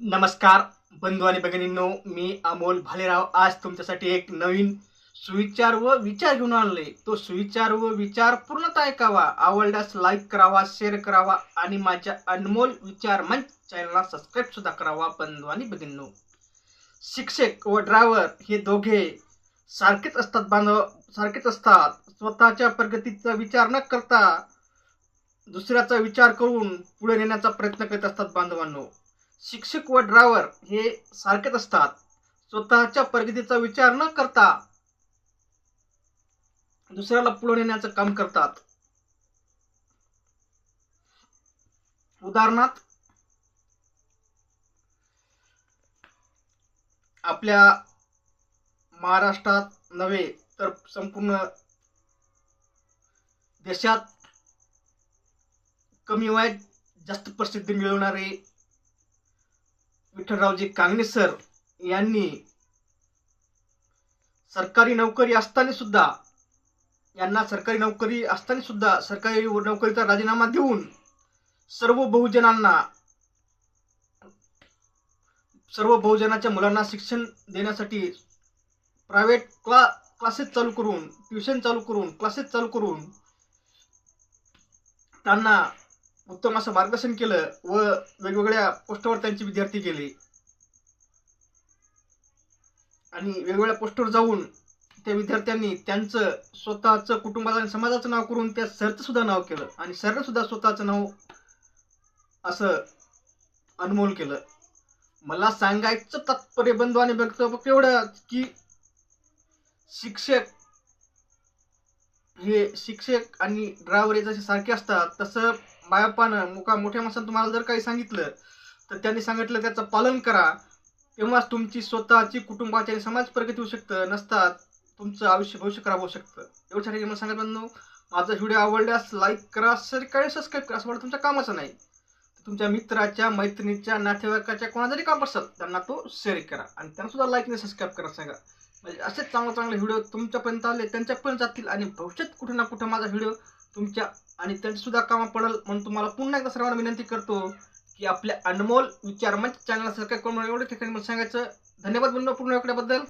नमस्कार बंधू आणि भगिनींनो मी अमोल भालेराव. आज तुमच्यासाठी एक नवीन सुविचार व विचार घेऊन आणले तो सुविचार व विचार पूर्णतः ऐकावा. आवडल्यास लाईक करावा शेअर करावा आणि माझ्या अनमोल विचार मंच चॅनलला सबस्क्राईब सुद्धा करावा बंधू आणि भगिनींनो. शिक्षक व ड्रायव्हर हे दोघे सारखेच असतात बांधव. सारखेच असतात. स्वतःच्या प्रगतीचा विचार न करता दुसऱ्याचा विचार करून पुढे नेण्याचा प्रयत्न करीत असतात बांधवांनो. शिक्षक व ड्रायव्हर हे सारखेच असतात. स्वतःच्या प्रगतीचा विचार न करता दुसऱ्याला पुढे नेण्याचं काम करतात. उदाहरणार्थ आपल्या महाराष्ट्रात नव्हे तर संपूर्ण देशात कमी वयात जास्त प्रसिद्धी मिळवणारे विठ्ठलरावजी कांगणे सर यांनी सरकारी नोकरी असताना सुद्धा यांना सरकारी नोकरी असताना सुद्धा सरकारी नोकरीचा राजीनामा देऊन सर्व बहुजनांना सर्व बहुजनाच्या मुलांना शिक्षण देण्यासाठी प्रायव्हेट क्ला क्लासेस चालू करून ट्युशन चालू करून क्लासेस चालू करून त्यांना उत्तम असं मार्गदर्शन केलं व वेगवेगळ्या पोस्टवर त्यांचे विद्यार्थी गेले आणि वेगवेगळ्या पोस्टवर जाऊन त्या विद्यार्थ्यांनी त्यांचं स्वतःचं कुटुंबाचं आणि समाजाचं नाव करून त्या सरचं सुद्धा नाव केलं. आणि सरनं सुद्धा स्वतःचं नाव असं अनमोल केलं. मला सांगायचं तात्पर्य बंधू आणि वक्तव्य एवढं की शिक्षक हे शिक्षक आणि ड्रायव्हर हे जसे सारखे असतात. तसं मायापानं मुका मोठ्या माणसानं तुम्हाला जर काही सांगितलं तर त्यांनी सांगितलं त्याचं पालन करा. तेव्हाच तुमची स्वतःची कुटुंबाची आणि समाज प्रगती होऊ शकतं नसतात तुमचं आयुष्य भविष्य खराब होऊ शकतं. एवढ्यासाठी मला सांगत बंधू माझा व्हिडिओ आवडल्यास लाईक करा सर काय सबस्क्राईब करा. असं वाटतं तुमच्या कामाचं नाही. तुमच्या मित्राच्या मैत्रिणीच्या नातेवाईकाच्या कोणा जरी काम असेल त्यांना तो शेअर करा आणि त्यांना सुद्धा लाईक आणि सबस्क्राईब करा सांगा. म्हणजे असेच चांगले चांगले व्हिडिओ तुमच्यापर्यंत आले त्यांच्यापर्यंत जातील आणि भविष्यात कुठे ना कुठे माझा व्हिडिओ तुमच्या आणि त्यांची सुद्धा कामा पडेल म्हणून तुम्हाला पुन्हा एकदा सर्वांना विनंती करतो की आपल्या अनमोल विचार मंच चॅनलला सबस्क्राईब करून एवढ्या ठिकाणी मला सांगायचं. धन्यवाद बंधू पूर्ण एकड्याबद्दल